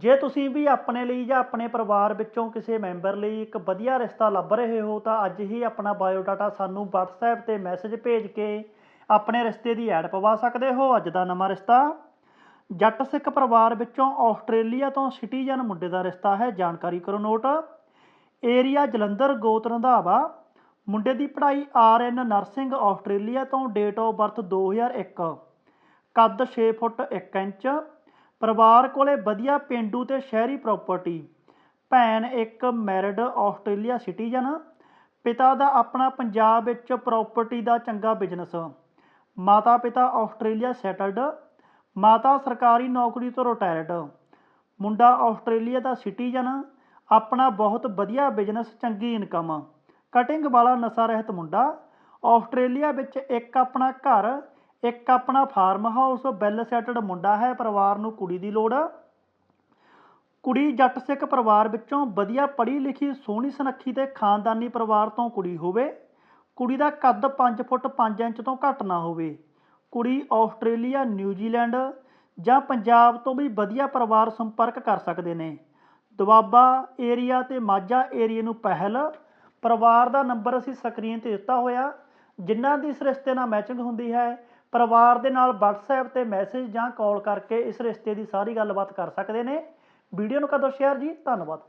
ਜੇ ਤੁਸੀਂ ਵੀ ਆਪਣੇ ਲਈ ਜਾਂ ਆਪਣੇ ਪਰਿਵਾਰ ਵਿੱਚੋਂ ਕਿਸੇ ਮੈਂਬਰ ਲਈ ਇੱਕ ਵਧੀਆ ਰਿਸ਼ਤਾ ਲੱਭ ਰਹੇ ਹੋ, ਤਾਂ ਅੱਜ ਹੀ ਆਪਣਾ ਬਾਇਓਡਾਟਾ ਸਾਨੂੰ WhatsApp ਤੇ ਮੈਸੇਜ ਭੇਜ ਕੇ ਆਪਣੇ ਰਿਸ਼ਤੇ ਦੀ ਐਡ ਪਵਾ ਸਕਦੇ ਹੋ। ਅੱਜ ਦਾ ਨਵਾਂ ਰਿਸ਼ਤਾ ਜੱਟ ਸਿੱਖ ਪਰਿਵਾਰ ਵਿੱਚੋਂ ਆਸਟ੍ਰੇਲੀਆ ਤੋਂ ਸਿਟੀਜ਼ਨ ਮੁੰਡੇ ਦਾ ਰਿਸ਼ਤਾ ਹੈ। ਜਾਣਕਾਰੀ ਕਰੋ ਨੋਟ। ਏਰੀਆ ਜਲੰਧਰ, ਗੋਤ ਰੰਧਾਵਾ। ਮੁੰਡੇ ਦੀ ਪੜ੍ਹਾਈ ਆਰਐਨ ਨਰਸਿੰਗ ਆਸਟ੍ਰੇਲੀਆ ਤੋਂ ਡੇਟ ਆਫ ਬਰਥ 2001 ਕੱਦ 6 ਫੁੱਟ 1 ਇੰਚ। ਪਰਿਵਾਰ ਕੋਲੇ ਵਧੀਆ ਪਿੰਡੂ ਤੇ ਸ਼ਹਿਰੀ ਪ੍ਰਾਪਰਟੀ ਭੈਣ ਇੱਕ ਮੈਰਿਡ ਆਸਟ੍ਰੇਲੀਆ ਸਿਟੀਜ਼ਨ ਪਿਤਾ ਦਾ ਆਪਣਾ ਪੰਜਾਬ ਵਿੱਚ ਪ੍ਰਾਪਰਟੀ ਦਾ ਚੰਗਾ ਬਿਜ਼ਨਸ ਮਾਤਾ ਪਿਤਾ ਆਸਟ੍ਰੇਲੀਆ ਸੈਟਲਡ ਮਾਤਾ ਸਰਕਾਰੀ ਨੌਕਰੀ ਤੋਂ ਰਿਟਾਇਰਡ ਮੁੰਡਾ ਆਸਟ੍ਰੇਲੀਆ ਦਾ ਸਿਟੀਜ਼ਨ ਆਪਣਾ ਬਹੁਤ ਵਧੀਆ ਬਿਜ਼ਨਸ ਚੰਗੀ ਇਨਕਮ ਕਟਿੰਗ ਵਾਲਾ ਨਸ਼ਾ ਰਹਿਤ ਮੁੰਡਾ ਆਸਟ੍ਰੇਲੀਆ ਵਿੱਚ ਇੱਕ ਆਪਣਾ ਘਰ ਇੱਕ ਆਪਣਾ ਫਾਰਮ ਹਾਊਸ ਵੈਲ ਸੈਟਡ ਮੁੰਡਾ ਹੈ, ਪਰਿਵਾਰ ਨੂੰ ਕੁੜੀ ਦੀ ਲੋੜ। ਕੁੜੀ ਜੱਟ ਸਿੱਖ ਪਰਿਵਾਰ ਵਿੱਚੋਂ ਵਧੀਆ ਪੜ੍ਹੀ ਲਿਖੀ, ਸੋਹਣੀ ਸੁਨੱਖੀ ਤੇ ਖਾਨਦਾਨੀ ਪਰਿਵਾਰ ਤੋਂ ਕੁੜੀ ਹੋਵੇ। ਕੁੜੀ ਦਾ ਕੱਦ 5 ਫੁੱਟ 5 ਇੰਚ ਤੋਂ ਘੱਟ ਨਾ ਹੋਵੇ। ਕੁੜੀ ਆਸਟ੍ਰੇਲੀਆ ਨਿਊਜ਼ੀਲੈਂਡ ਜਾਂ ਪੰਜਾਬ ਤੋਂ ਵੀ ਵਧੀਆ ਪਰਿਵਾਰ ਸੰਪਰਕ ਕਰ ਸਕਦੇ ਨੇ। ਦੁਆਬਾ ਏਰੀਆ ਤੇ ਮਾਝਾ ਏਰੀਆ ਨੂੰ ਪਹਿਲ। ਪਰਿਵਾਰ ਦਾ ਨੰਬਰ ਅਸੀਂ ਸਕਰੀਨ ਤੇ ਦਿੱਤਾ ਹੋਇਆ। ਜਿਨ੍ਹਾਂ ਦੀ ਇਸ ਰਿਸ਼ਤੇ ਨਾਲ ਮੈਚਿੰਗ ਹੁੰਦੀ ਹੈ ਪਰਿਵਾਰ ਦੇ ਨਾਲ WhatsApp ਤੇ ਮੈਸੇਜ ਜਾਂ ਕਾਲ ਕਰਕੇ ਇਸ ਰਿਸ਼ਤੇ ਦੀ ਸਾਰੀ ਗੱਲਬਾਤ ਕਰ ਸਕਦੇ ਨੇ। ਵੀਡੀਓ ਨੂੰ ਕਦੋਂ ਸ਼ੇਅਰ ਜੀ? ਧੰਨਵਾਦ।